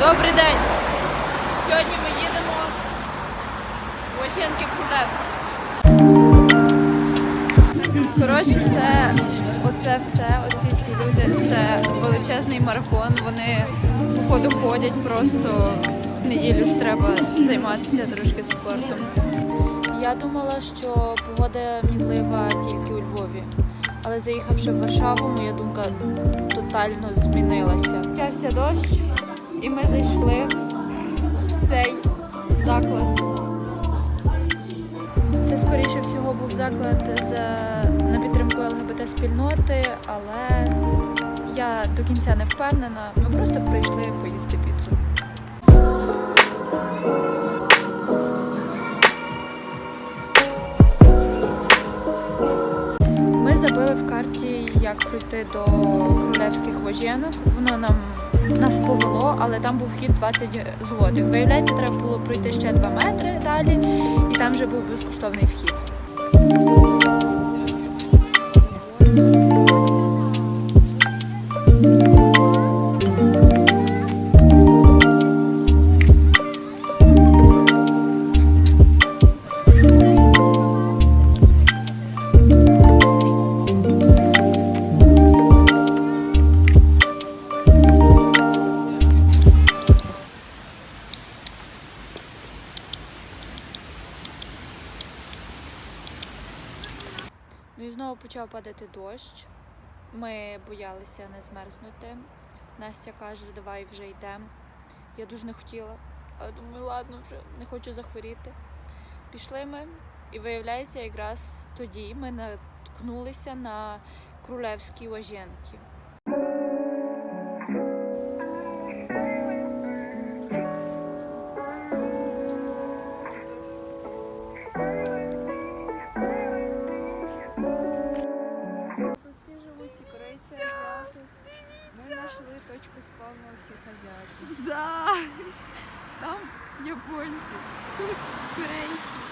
Добрий день! Сьогодні ми їдемо в Ощенки Крулевськ. Коротше, це оце все, оці всі люди, це величезний марафон. Вони походу ходять просто в неділю ж треба займатися трошки спортом. Я думала, що погода мінлива тільки у Львові. Але заїхавши в Варшаву, моя думка тотально змінилася. Почався дощ, і ми зайшли в цей заклад. Це скоріше всього був заклад за на підтримку ЛГБТ спільноти, але я до кінця не впевнена. Ми просто прийшли поїсти піцу. Ми забили в карті, як пройти до королевських вожінок. Воно нам нас повело, але там був вхід 20 злотих. Виявляється, треба було пройти ще 2 метри далі, і там вже був безкоштовний вхід. Ну і знову почав падати дощ. Ми боялися не змерзнути. Настя каже, давай вже йдемо. Я дуже не хотіла, а думаю, ладно, вже не хочу захворіти. Пішли ми, і виявляється, якраз тоді ми наткнулися на крулевські ложенки. Знайшли точку спавну всіх азіатів. Да. Там японці, тут корейці.